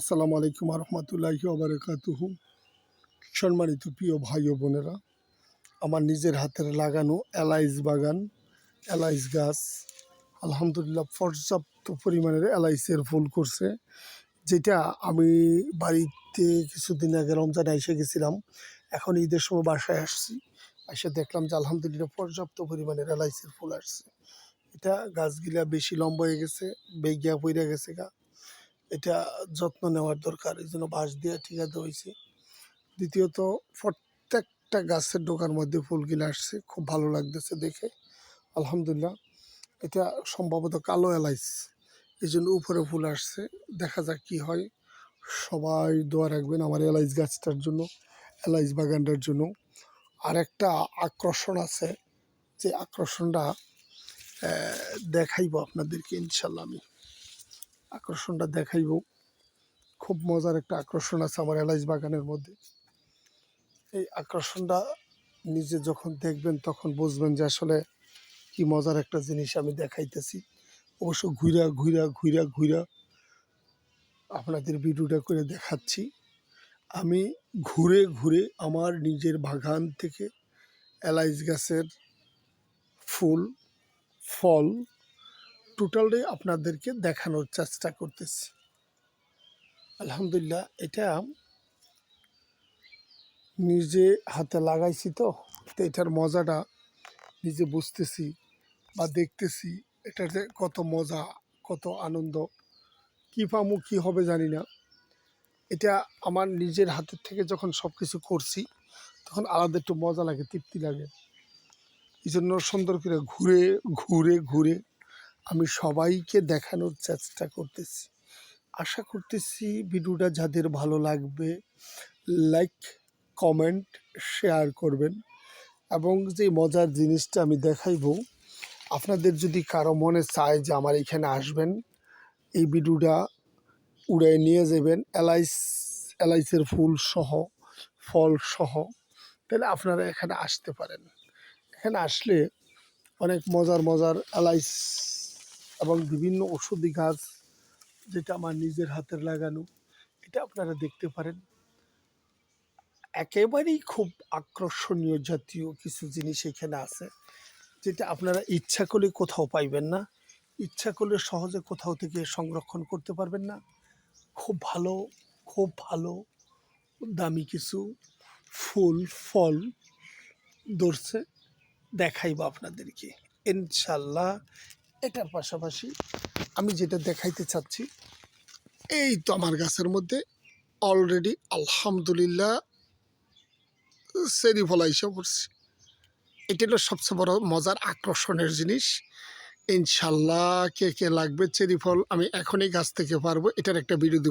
আসসালামু আলাইকুম রহমতুল্লাহি ওবরাকাতুহু সম্মানিত প্রিয় ভাই ও বোনেরা, আমার নিজের হাতের লাগানো এলাইচ বাগান, এলাইচ গাছ আলহামদুলিল্লাহ পর্যাপ্ত পরিমাণের এলাইচের ফুল করছে, যেটা আমি বাড়িতে কিছুদিন আগে রমজানে এসে গেছিলাম, এখন ঈদের সময় বাসায় আসছি, এসে দেখলাম যে আলহামদুলিল্লাহ পর্যাপ্ত পরিমাণের এলাইচের ফুল আসছে। এটা গাছগুলা বেশি লম্বা হয়ে গেছে, বেগিয়া পইরা গেছে গা। এটা যত্ন নেওয়ার দরকার, এই জন্য বাঁশ দিয়ে ঠিকাতে হয়েছে। দ্বিতীয়ত, প্রত্যেকটা গাছের ডোকার মধ্যে ফুলগুলো আসছে, খুব ভালো লাগতেছে দেখে। আলহামদুলিল্লাহ, এটা সম্ভবত কালো এলাইচ, এই জন্য উপরে ফুল আসছে। দেখা যাক কি হয়। সবাই দোয়া রাখবেন আমার এলাইচ গাছটার জন্য, এলাইচ বাগানটার জন্য। আর একটা আকর্ষণ আছে, যে আকর্ষণটা দেখাইবো আপনাদেরকে ইনশাল্লাহ আমি। আকর্ষণটা দেখাইব। খুব মজার একটা আকর্ষণ আছে আমার এলাইচ বাগানের মধ্যে। এই আকর্ষণটা নিজে যখন দেখবেন তখন বুঝবেন যে আসলে কি মজার একটা জিনিস আমি দেখাইতেছি। অবশ্য ঘুরা ঘুরা ঘুরা ঘুরা আপনাদের ভিডিওটা করে দেখাচ্ছি। আমি ঘুরে ঘুরে আমার নিজের বাগান থেকে এলাইচ গাছের ফুল, ফল টোটালটাই আপনাদেরকে দেখানোর চেষ্টা করতেছি। আলহামদুলিল্লাহ, এটা নিজে হাতে লাগাইছি তো তো এটার মজাটা নিজে বুঝতেছি বা দেখতেছি এটাতে কত মজা, কত আনন্দ, কী পামু, কী হবে জানি না। এটা আমার নিজের হাতের থেকে যখন সব কিছু করছি, তখন আলাদা একটু মজা লাগে, তৃপ্তি লাগে। এই জন্য সুন্দর করে ঘুরে ঘুরে ঘুরে আমি সবাইকে দেখানোর চেষ্টা করতেছি। আশা করতেছি ভিডিওটা যাদের ভালো লাগবে লাইক কমেন্ট শেয়ার করবেন এবং যে মজার জিনিসটা আমি দেখাইবো, আপনাদের যদি কারও মনে চায় যে আমার এখানে আসবেন, এই ভিডিওটা উড়াই নিয়ে যাবেন, এলাইচ, এলাইচের ফুল সহ, ফল সহ, তাহলে আপনারা এখানে আসতে পারেন। এখানে আসলে অনেক মজার মজার এলাইচ এবং বিভিন্ন ওষুধি গাছ যেটা আমার নিজের হাতের লাগানো, এটা আপনারা দেখতে পারেন। একেবারেই খুব আকর্ষণীয় জাতীয় কিছু জিনিস এখানে আছে, যেটা আপনারা ইচ্ছা করলে কোথাও পাইবেন না। ইচ্ছা করলে সহজে কোথাও থেকে সংরক্ষণ করতে পারবেন না। খুব ভালো খুব ভালো, দামি কিছু ফুল, ফল ধরছে, দেখাইবো আপনাদেরকে। ইনশাল্লাহ এটার পাশাপাশি আমি যেটা দেখাইতে চাচ্ছি, এই তো আমার গাছের মধ্যে অলরেডি আলহামদুলিল্লাহ সেরি ফলা হিসেবে পড়ছি। এটা হলো সবচেয়ে বড় মজার আকর্ষণের জিনিস। ইনশাল্লাহ কে কে লাগবে চেরি ফল আমি এখনই গাছ থেকে পারব, এটার একটা বিরোধী